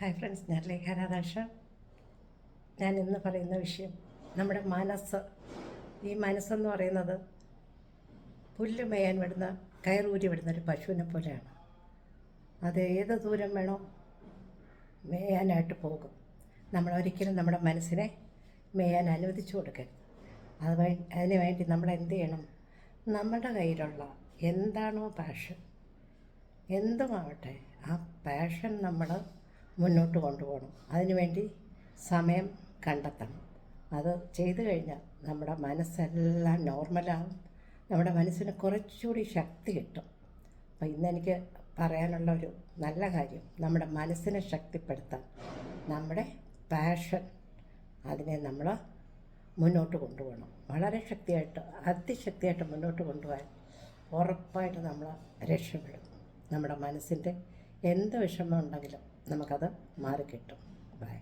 Hi friends ഞാൻ ലേഖ രാധാകൃഷ്ണൻ. ഞാൻ ഇന്ന് പറയുന്ന വിഷയം നമ്മുടെ മനസ്സ്. ഈ മനസ്സെന്ന് പറയുന്നത് പുല്ല് മേയാൻ വിടുന്ന കയറൂരി വിടുന്ന ഒരു പശുവിനെ പോലെയാണ്. അത് ഏത് ദൂരം വേണോ മേയാനായിട്ട് പോകും. നമ്മൾ ഒരിക്കലും നമ്മുടെ മനസ്സിനെ മേയാൻ അനുവദിച്ചു കൊടുക്കരുത്. അത് അതിന് വേണ്ടി നമ്മൾ എന്ത് ചെയ്യണം? നമ്മുടെ കയ്യിലുള്ള എന്താണോ പാഷൻ എന്തുമാവട്ടെ ആ പാഷൻ നമ്മൾ മുന്നോട്ട് കൊണ്ടുപോകണം. അതിനുവേണ്ടി സമയം കണ്ടെത്തണം. അത് ചെയ്തു കഴിഞ്ഞാൽ നമ്മുടെ മനസ്സെല്ലാം നോർമലാകും നമ്മുടെ മനസ്സിന് കുറച്ചുകൂടി ശക്തി കിട്ടും. അപ്പോൾ ഇന്നെനിക്ക് പറയാനുള്ള ഒരു നല്ല കാര്യം നമ്മുടെ മനസ്സിനെ ശക്തിപ്പെടുത്താൻ നമ്മുടെ പാഷൻ അതിനെ നമ്മൾ മുന്നോട്ട് കൊണ്ടുപോകണം. വളരെ ശക്തിയായിട്ട് അതിശക്തിയായിട്ട് മുന്നോട്ട് കൊണ്ടുപോകാൻ ഉറപ്പായിട്ട് നമ്മൾ രക്ഷപ്പെടും. നമ്മുടെ മനസ്സിന്റെ എന്ത് വിഷമം ഉണ്ടെങ്കിലും നമുക്കത് മാറിക്കിട്ടും. ബൈ